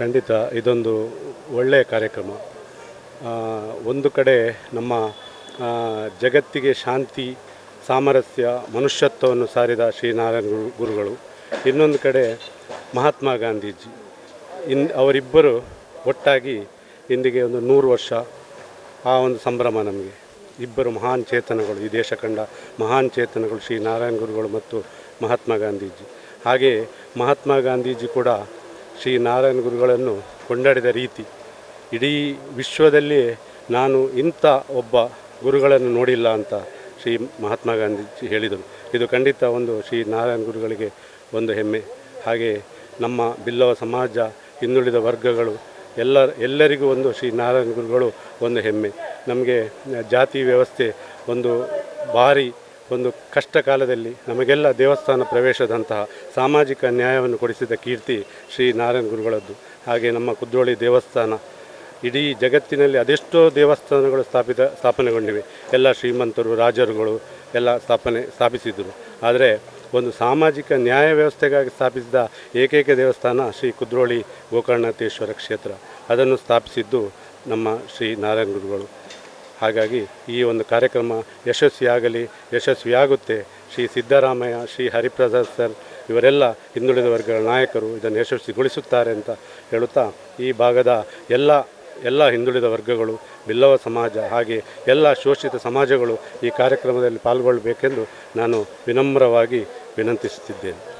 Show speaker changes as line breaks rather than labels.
ಖಂಡಿತ ಇದೊಂದು ಒಳ್ಳೆಯ ಕಾರ್ಯಕ್ರಮ. ಒಂದು ಕಡೆ ನಮ್ಮ ಜಗತ್ತಿಗೆ ಶಾಂತಿ, ಸಾಮರಸ್ಯ, ಮನುಷ್ಯತ್ವವನ್ನು ಸಾರಿದ ಶ್ರೀನಾರಾಯಣ ಗುರು, ಗುರುಗಳು. ಇನ್ನೊಂದು ಕಡೆ ಮಹಾತ್ಮ ಗಾಂಧೀಜಿ. ಇನ್, ಅವರಿಬ್ಬರು ಒಟ್ಟಾಗಿ ಇಂದಿಗೆ ಒಂದು ನೂರು ವರ್ಷ ಆ ಒಂದು ಸಂಭ್ರಮ ನಮಗೆ. ಇಬ್ಬರು ಮಹಾನ್ ಚೇತನಗಳು, ಈ ದೇಶ ಕಂಡ ಮಹಾನ್ ಚೇತನಗಳು ಶ್ರೀ ನಾರಾಯಣ ಗುರುಗಳು ಮತ್ತು ಮಹಾತ್ಮ ಗಾಂಧೀಜಿ. ಹಾಗೆಯೇ ಮಹಾತ್ಮ ಗಾಂಧೀಜಿ ಕೂಡ ಶ್ರೀ ನಾರಾಯಣ ಗುರುಗಳನ್ನು ಕೊಂಡಾಡಿದ ರೀತಿ ಇಡೀ ವಿಶ್ವದಲ್ಲಿ ನಾನು ಇಂಥ ಒಬ್ಬ ಗುರುಗಳನ್ನು ನೋಡಿಲ್ಲ ಅಂತ ಶ್ರೀ ಮಹಾತ್ಮ ಗಾಂಧೀಜಿ ಹೇಳಿದರು. ಇದು ಖಂಡಿತ ಒಂದು ಶ್ರೀ ನಾರಾಯಣ ಗುರುಗಳಿಗೆ ಒಂದು ಹೆಮ್ಮೆ. ಹಾಗೆ ನಮ್ಮ ಬಿಲ್ಲವ ಸಮಾಜ, ಹಿಂದುಳಿದ ವರ್ಗಗಳು, ಎಲ್ಲ, ಎಲ್ಲರಿಗೂ ಒಂದು ಶ್ರೀ ನಾರಾಯಣ ಗುರುಗಳು ಒಂದು ಹೆಮ್ಮೆ. ನಮಗೆ ಜಾತಿ ವ್ಯವಸ್ಥೆ ಒಂದು ಭಾರಿ ಒಂದು ಕಷ್ಟ ಕಾಲದಲ್ಲಿ ನಮಗೆಲ್ಲ ದೇವಸ್ಥಾನ ಪ್ರವೇಶದಂತಹ ಸಾಮಾಜಿಕ ನ್ಯಾಯವನ್ನು ಕೊಡಿಸಿದ ಕೀರ್ತಿ ಶ್ರೀ ನಾರಾಯಣ ಗುರುಗಳದ್ದು. ಹಾಗೆ ನಮ್ಮ ಕುದ್ರೋಳಿ ದೇವಸ್ಥಾನ, ಇಡೀ ಜಗತ್ತಿನಲ್ಲಿ ಅದೆಷ್ಟೋ ದೇವಸ್ಥಾನಗಳು ಸ್ಥಾಪಿತ, ಸ್ಥಾಪನೆಗೊಂಡಿವೆ. ಎಲ್ಲ ಶ್ರೀಮಂತರು, ರಾಜರುಗಳು ಎಲ್ಲ ಸ್ಥಾಪನೆ ಸ್ಥಾಪಿಸಿದರು ಆದರೆ ಒಂದು ಸಾಮಾಜಿಕ ನ್ಯಾಯ ವ್ಯವಸ್ಥೆಗಾಗಿ ಸ್ಥಾಪಿಸಿದ ಏಕೈಕ ದೇವಸ್ಥಾನ ಶ್ರೀ ಕುದ್ರೋಳಿ ಗೋಕರ್ಣನಾಥೇಶ್ವರ ಕ್ಷೇತ್ರ. ಅದನ್ನು ಸ್ಥಾಪಿಸಿದ್ದು ನಮ್ಮ ಶ್ರೀ ನಾರಾಯಣ ಗುರುಗಳು. ಹಾಗಾಗಿ ಈ ಒಂದು ಕಾರ್ಯಕ್ರಮ ಯಶಸ್ವಿಯಾಗಲಿ, ಯಶಸ್ವಿಯಾಗುತ್ತೆ. ಶ್ರೀ ಸಿದ್ದರಾಮಯ್ಯ, ಶ್ರೀ ಹರಿಪ್ರಸಾದ್ ಸರ್, ಇವರೆಲ್ಲ ಹಿಂದುಳಿದ ವರ್ಗಗಳ ನಾಯಕರು ಇದನ್ನು ಯಶಸ್ವಿಗೊಳಿಸುತ್ತಾರೆ ಅಂತ ಹೇಳುತ್ತಾ, ಈ ಭಾಗದ ಎಲ್ಲ ಎಲ್ಲ ಹಿಂದುಳಿದ ವರ್ಗಗಳು, ಬಿಲ್ಲವ ಸಮಾಜ ಹಾಗೆ ಎಲ್ಲ ಶೋಷಿತ ಸಮಾಜಗಳು ಈ ಕಾರ್ಯಕ್ರಮದಲ್ಲಿ ಪಾಲ್ಗೊಳ್ಳಬೇಕೆಂದು ನಾನು ವಿನಮ್ರವಾಗಿ ವಿನಂತಿಸುತ್ತಿದ್ದೇನೆ.